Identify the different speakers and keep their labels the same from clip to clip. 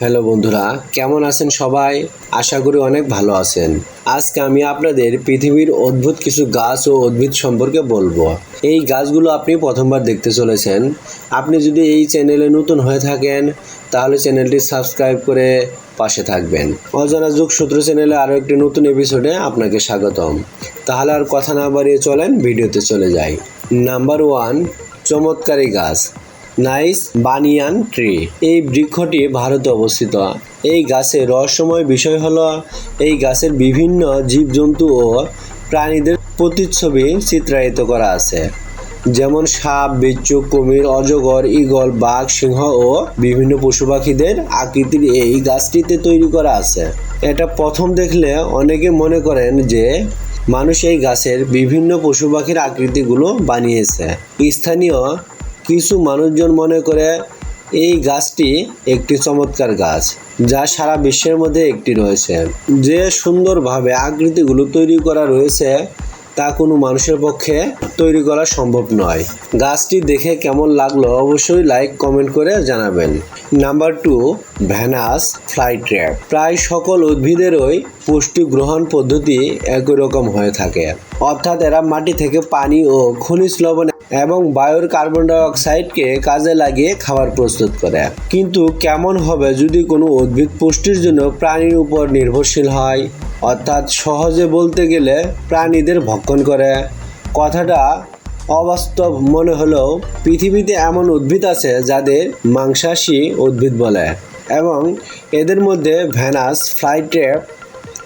Speaker 1: Hello বন্ধুরা, কেমন আছেন সবাই? আশা করি অনেক ভালো আছেন। আজকে আমি আপনাদের পৃথিবীর অদ্ভুত কিছু গাছ ও উদ্ভিদ সম্পর্কে বলব। এই গাছগুলো আপনি প্রথমবার দেখতে চলেছেন। আপনি যদি এই চ্যানেলে নতুন হয়ে থাকেন, তাহলে চ্যানেলটি সাবস্ক্রাইব করে পাশে থাকবেন। অজানা যুগ সূত্র চ্যানেলে আরও একটি নতুন এপিসোডে আপনাকে স্বাগতম। তাহলে আর কথা না বাড়িয়ে চলেন, ভিডিওতে চলে যাই। নাম্বার ওয়ান, চমৎকারী গাছ। Nice banyan tree. এই বৃক্ষটি ভারতে অবস্থিত। এই গাছের রহস্যময় বিষয় হলো, এই গাছের বিভিন্ন জীবজন্তু ও প্রাণীদের প্রতিচ্ছবি চিত্রায়িত করা আছে। যেমন সাপ, বিচ্ছু, কুমির, অজগর, ঈগল, বাঘ, সিংহ ও বিভিন্ন পশু পাখিদের আকৃতির এই গাছটিতে তৈরি করা আছে। এটা প্রথম দেখলে অনেকে মনে করেন যে মানুষ এই গাছের বিভিন্ন পশু পাখির আকৃতিগুলো বানিয়েছে। স্থানীয় কিছু মানুষজন মনে করে এই গাছটি একটি চমৎকার গাছ, যা সারা বিশ্বের মধ্যে একটি রয়েছে। যে সুন্দরভাবে আকৃতিগুলো তৈরি করা রয়েছে তা কোনো মানুষের পক্ষে তৈরি করা সম্ভব নয়। গাছটি দেখে কেমন লাগল অবশ্যই লাইক, কমেন্ট করে জানাবেন। Number two Venus flytrap. প্রায় সকল উদ্ভিদেরই পুষ্টি গ্রহণ পদ্ধতি একই রকম হয়ে থাকে। অর্থাৎ এরা মাটি থেকে পানি ও খনিজ লবণ এবং বায়ুর কার্বন ডাই অক্সাইডকে কাজে লাগিয়ে খাবার প্রস্তুত করে। কিন্তু কেমন হবে যদি কোনো উদ্ভিদ পুষ্টির জন্য প্রাণীর উপর নির্ভরশীল হয়? অর্থাৎ সহজে বলতে গেলে প্রাণীদের ভক্ষণ করে। কথাটা অবাস্তব মনে হলেও পৃথিবীতে এমন উদ্ভিদ আছে যাদের মাংসাশী উদ্ভিদ বলে এবং এদের মধ্যে ভ্যানাস ফ্লাইট্রেপ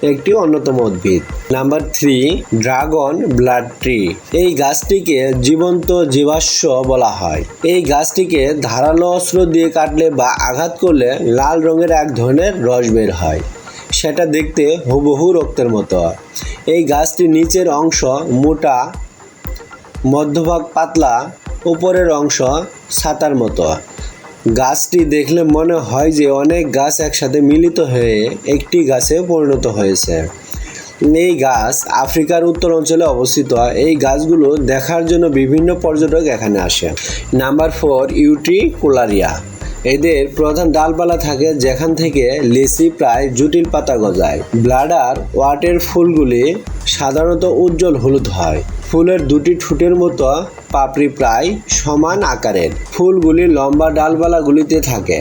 Speaker 1: একটি অন্যতম উদ্ভিদ। Number three, dragon blood tree. এই গাছটিকে জীবন্ত জীবাশ্ম বলা হয়। এই গাছটিকে ধারালো অস্ত্র দিয়ে কাটলে বা আঘাত করলে লাল রঙের এক ধরনের রস বের হয়। সেটা দেখতে হুবহু রক্তের মতো। এই গাছটির নিচের অংশ মোটা, মধ্যভাগ পাতলা, উপরের অংশ ছাতার মতো। গাছটি দেখলে মনে হয় যে অনেক গাছ একসাথে মিলিত হয়ে একটি গাছে পরিণত হয়েছে। এই গাছ আফ্রিকার উত্তর অঞ্চলে অবস্থিত। এই গাছগুলো দেখার জন্য বিভিন্ন পর্যটক এখানে আসে। Number four, Utricularia. এদের প্রধান ডালপালা থাকে যেখান থেকে লেসি প্রায় জটিল পাতা গজায়। ব্লাডার ওয়াটের ফুলগুলি সাধারণত উজ্জ্বল হলুদ হয়। ফুলের দুটি ঠুটের মতো পাপড়ি প্রায় সমান আকারের। ফুলগুলি লম্বা ডালপালাগুলিতে থাকে,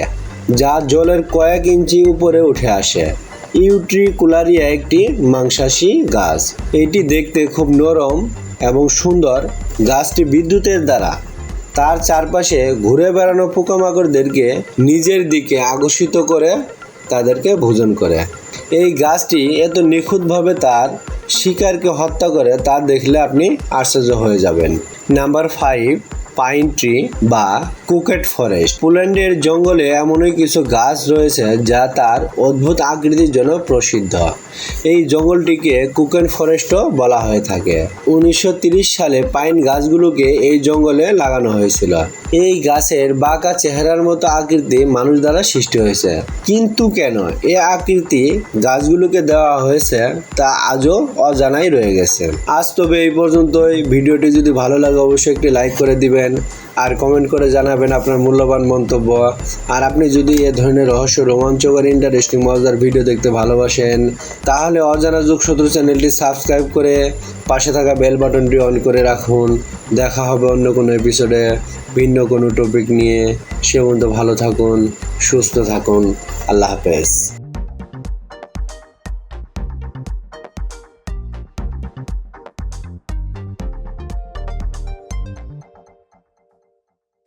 Speaker 1: যা জলের কয়েক ইঞ্চি উপরে উঠে আসে। ইউট্রিকুলারিয়া একটি মাংসাশী গাছ। এটি দেখতে খুব নরম এবং সুন্দর। গাছটি বিদ্যুতের দ্বারা তার চারপাশে ঘুরে বেড়ানো পোকামাকড়দেরকে নিজের দিকে আকর্ষিত করে তাদেরকে ভোজন করে। এই গাছটি এত নিখুঁতভাবে তার শিকারকে হত্যা করে তা দেখলে আপনি আশ্চর্য হয়ে যাবেন। নাম্বার ফাইভ পাইন ট্রি বা কুকেট ফরেস্ট। পোল্যান্ডের জঙ্গলে এমনই কিছু গাছ রয়েছে যা তার অদ্ভুত আকৃতির জন্য প্রসিদ্ধ। এই জঙ্গলটিকে কুকেন ফরেস্টও বলা হয়ে থাকে। উনিশশো সালে পাইন গাছগুলোকে এই জঙ্গলে লাগানো হয়েছিল। এই গাছের বাঁকা চেহারার মতো আকৃতি মানুষ দ্বারা সৃষ্টি হয়েছে। কিন্তু কেন এ আকৃতি গাছগুলোকে দেওয়া হয়েছে তা আজও অজানাই রয়ে গেছে। আজ তবে এই পর্যন্তই। ভিডিওটি যদি ভালো লাগে, অবশ্যই একটি লাইক করে দিবেন। আর কমেন্ট করে জানাবেন আপনার মূল্যবান মন্তব্য। আর আপনি যদি এ ধরনের রহস্য রোমাঞ্চকর ইন্টারেস্টিং মজার ভিডিও দেখতে ভালোবাসেন, তাহলে অজানা যুগ শত্রু চ্যানেলটি সাবস্ক্রাইব করে পাশে থাকা বেল বাটনটি অন করে রাখুন। দেখা হবে অন্য কোনো এপিসোডে ভিন্ন কোনো টপিক নিয়ে। সে পর্যন্ত ভালো থাকুন, সুস্থ থাকুন। আল্লাহ হাফেজ।